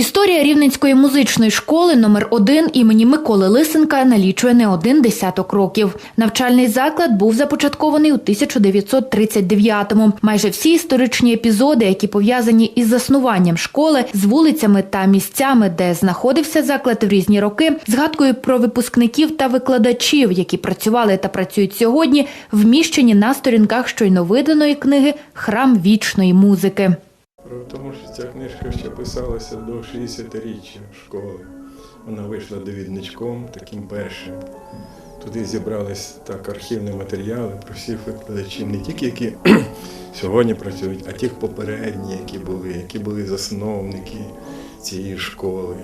Історія Рівненської музичної школи номер 1 імені Миколи Лисенка налічує не один десяток років. Навчальний заклад був започаткований у 1939-му. Майже всі історичні епізоди, які пов'язані із заснуванням школи, з вулицями та місцями, де знаходився заклад в різні роки, згадкою про випускників та викладачів, які працювали та працюють сьогодні, вміщені на сторінках щойно виданої книги Храм вічної музики. Тому, що ця книжка ще писалася до 60-річчя школи. Вона вийшла довідничком, таким першим. Туди зібрались так архівні матеріали про всіх викладачів, не тільки які сьогодні працюють, а тих попередні, які були, які були засновники цієї школи.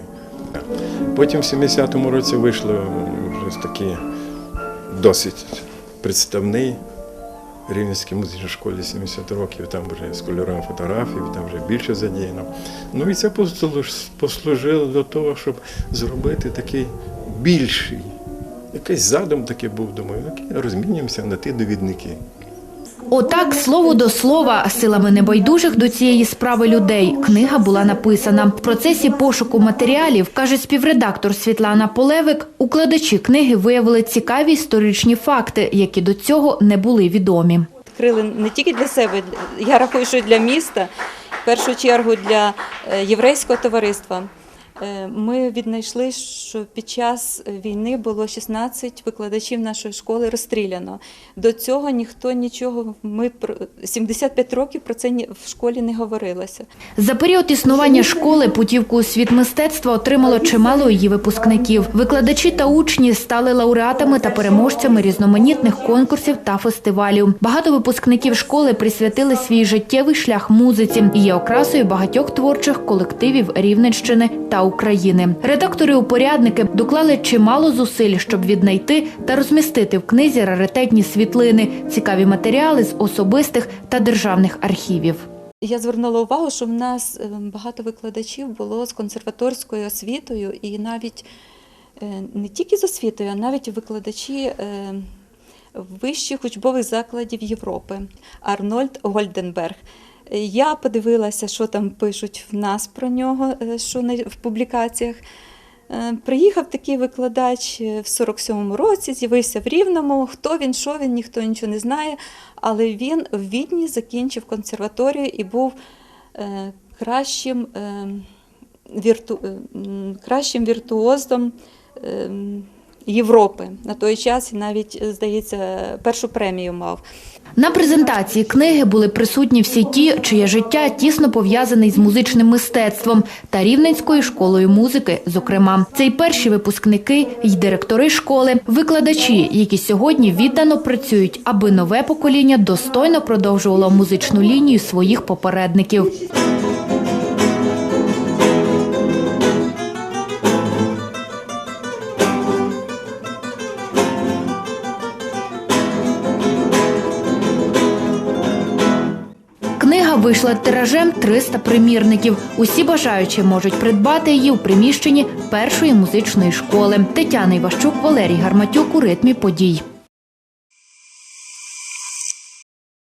Потім в 70-му році вийшло вже такий досить представний Рівненській музичній школі 70 років, там вже з кольором фотографій, там вже більше задіяно. Ну і це послужило до того, щоб зробити такий більший. Якийсь задум такий був, думаю, окей, розмінюємося на ті довідники. Отак, слово до слова, силами небайдужих до цієї справи людей, книга була написана. В процесі пошуку матеріалів, каже співредактор Світлана Полевик, укладачі книги виявили цікаві історичні факти, які до цього не були відомі. відкрили не тільки для себе, я рахую, що для міста, в першу чергу для е, єврейського товариства. Е, Ми віднайшли, що під час війни було 16 викладачів нашої школи розстріляно. До цього ніхто нічого, ми про 75 років про це в школі не говорилося. За період існування школи путівку у світ мистецтва отримало чимало її випускників. Викладачі та учні стали лауреатами та переможцями різноманітних конкурсів та фестивалів. Багато випускників школи присвятили свій життєвий шлях музиці і є окрасою багатьох творчих колективів Рівненщини та України. Редактори-упорядники доклали чимало зусиль, щоб віднайти та розмістити в книзі раритетні світлини, цікаві матеріали з особистих та державних архівів. Я звернула увагу, що в нас е, багато викладачів було з консерваторською освітою, і навіть е, не тільки з освітою, а навіть викладачі е, вищих учбових закладів Європи. Арнольд Гольденберг. Я подивилася, що там пишуть в нас про нього, е, що в публікаціях. Е, Приїхав такий викладач е, в 47-му році, з'явився в Рівному. Хто він, що він, ніхто нічого не знає. Але він в Відні закінчив консерваторію і був кращим, е, е, кращим віртуозом е, Європи. На той час навіть, е, здається, першу премію мав. На презентації книги були присутні всі ті, чиє життя тісно пов'язане з музичним мистецтвом та рівненською школою музики. Зокрема, це й перші випускники, й директори школи, викладачі, які сьогодні віддано працюють, аби нове покоління достойно продовжувало музичну лінію своїх попередників. Книга вийшла тиражем 300 примірників. Усі бажаючі можуть придбати її у приміщенні першої музичної школи. Тетяна Іващук, Валерій Гарматюк у ритмі подій.